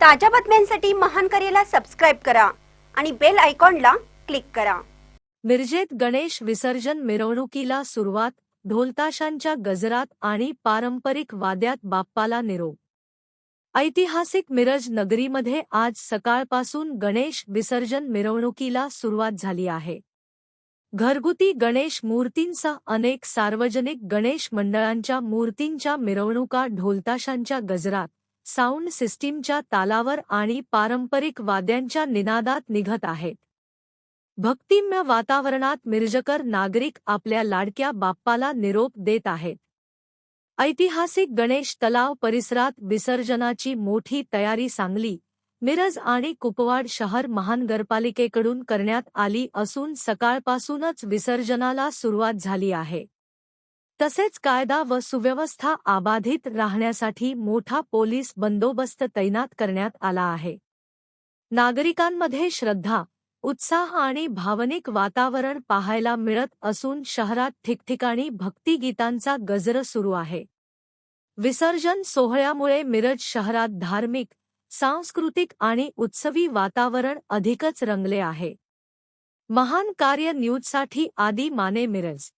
ताज्या बातम्यांसाठी महान करेला सबस्क्राईब करा आणि बेल आयकॉनला क्लिक करा. मिरजेत गणेश विसर्जन मिरवणुकीला सुरुवात ढोलताशांच्या गजरात आणि पारंपरिक वाद्यात बाप्पाला निरोप. ऐतिहासिक मिरज नगरीमध्ये आज सकाळपासून गणेश विसर्जन मिरवणुकीला सुरुवात झाली आहे. घरगुती गणेश मूर्तींसह अनेक सार्वजनिक गणेश मंडळांच्या मूर्तींच्या मिरवणुका ढोलताशांच्या गजरात साऊंड सिस्टीमच्या तालावर आणि पारंपरिक वाद्यांच्या निनादात निघत आहेत. भक्तिम्य वातावरणात मिरजकर नागरिक आपल्या लाडक्या बाप्पाला निरोप देत आहेत. ऐतिहासिक गणेश तलाव परिसरात विसर्जनाची मोठी तयारी सांगली मिरज आणि कुपवाड शहर महानगरपालिकेकडून करण्यात आली असून सकाळपासूनच विसर्जनाला सुरुवात झाली आहे. तसेच कायदा व सुव्यवस्था अबाधित राहण्यासाठी मोठा पोलीस बंदोबस्त तैनात करण्यात आला आहे. नागरिकांमध्ये श्रद्धा उत्साह आणि भावनिक वातावरण पाहायला मिळत असून शहरात ठिकठिकाणी भक्तिगीतांचा गजर सुरू आहे. विसर्जन सोहळ्यामुळे मिरज शहरात धार्मिक सांस्कृतिक आणि उत्सवी वातावरण अधिकच रंगले आहे. महान कार्य न्यूजसाठी आदी माने मिरज.